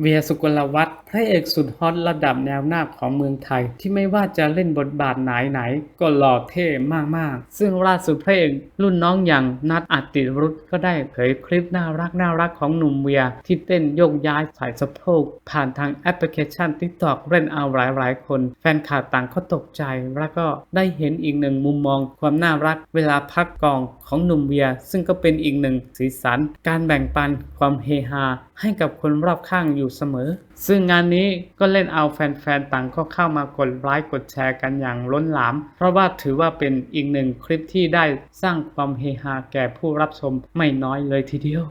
เวียสุกลวัฒน์พระเอกสุดฮอตระดับแนวหน้าของเมืองไทย ที่ไม่ว่าจะเล่นบทบาทไหนไหนๆก็หล่อเท่มากๆ ซึ่งล่าสุดพระเอกรุ่นน้องอย่างนัทอัติรุธก็ได้เผยคลิปน่ารักน่ารักของหนุ่มเวีย ที่เต้นโยกย้ายสายสะโพกผ่านทางแอปพลิเคชัน TikTok เล่นเอาหลายๆ คน แฟนข่าวต่างก็ตกใจ แล้วก็ได้เห็นอีกหนึ่งมุมมอง ความน่ารักเวลาพักกองของหนุ่มเวีย ซึ่งก็เป็นอีกหนึ่งสีสัน การแบ่งปันความเฮฮาให้กับคนรอบข้างอยู่เสมอ ซึ่งงานนี้ก็เล่นเอาแฟนๆ ต่างก็เข้ามากดไลค์กดแชร์กันอย่างล้นหลาม เพราะว่าถือว่าเป็นอีกหนึ่งคลิปที่ได้สร้างความเฮฮาแก่ผู้รับชมไม่น้อยเลยทีเดียว